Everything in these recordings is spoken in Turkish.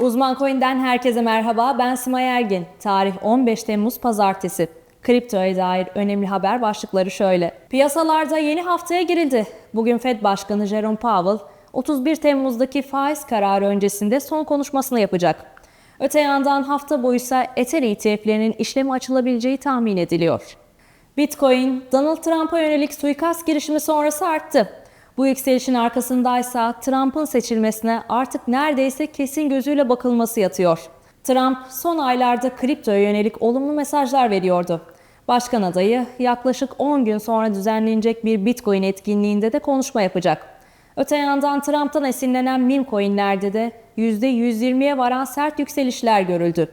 Uzman Coin'den herkese merhaba. Ben Simay Ergin. Tarih 15 Temmuz Pazartesi. Kriptoya dair önemli haber başlıkları şöyle. Piyasalarda yeni haftaya girildi. Bugün Fed Başkanı Jerome Powell 31 Temmuz'daki faiz kararı öncesinde son konuşmasını yapacak. Öte yandan hafta boyu ise Ether ETF'lerinin işlemi açılabileceği tahmin ediliyor. Bitcoin, Donald Trump'a yönelik suikast girişimi sonrası arttı. Bu yükselişin arkasındaysa Trump'ın seçilmesine artık neredeyse kesin gözüyle bakılması yatıyor. Trump son aylarda kriptoya yönelik olumlu mesajlar veriyordu. Başkan adayı yaklaşık 10 gün sonra düzenlenecek bir Bitcoin etkinliğinde de konuşma yapacak. Öte yandan Trump'tan esinlenen meme coinlerde de %120'ye varan sert yükselişler görüldü.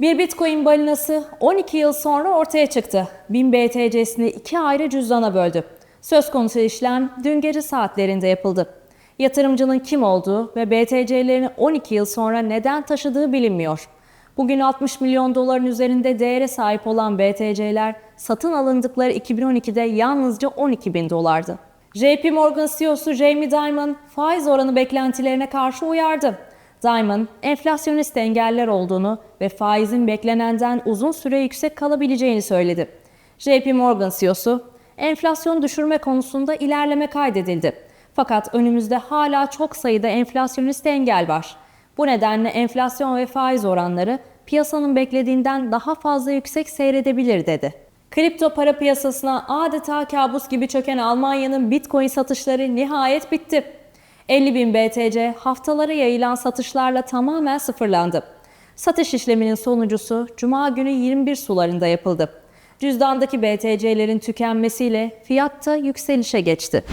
Bir Bitcoin balinası 12 yıl sonra ortaya çıktı. 1000 BTC'sini iki ayrı cüzdana böldü. Söz konusu işlem dün gece saatlerinde yapıldı. Yatırımcının kim olduğu ve BTC'lerini 12 yıl sonra neden taşıdığı bilinmiyor. Bugün 60 milyon doların üzerinde değere sahip olan BTC'ler satın alındıkları 2012'de yalnızca 12 bin dolardı. JP Morgan CEO'su Jamie Dimon faiz oranı beklentilerine karşı uyardı. Dimon, enflasyonist engeller olduğunu ve faizin beklenenden uzun süre yüksek kalabileceğini söyledi. JP Morgan CEO'su, enflasyonu düşürme konusunda ilerleme kaydedildi. Fakat önümüzde hala çok sayıda enflasyonist engel var. Bu nedenle enflasyon ve faiz oranları piyasanın beklediğinden daha fazla yüksek seyredebilir dedi. Kripto para piyasasına adeta kabus gibi çöken Almanya'nın Bitcoin satışları nihayet bitti. 50 bin BTC haftalara yayılan satışlarla tamamen sıfırlandı. Satış işleminin sonucusu Cuma günü 21 sularında yapıldı. Cüzdandaki BTC'lerin tükenmesiyle fiyatta yükselişe geçti.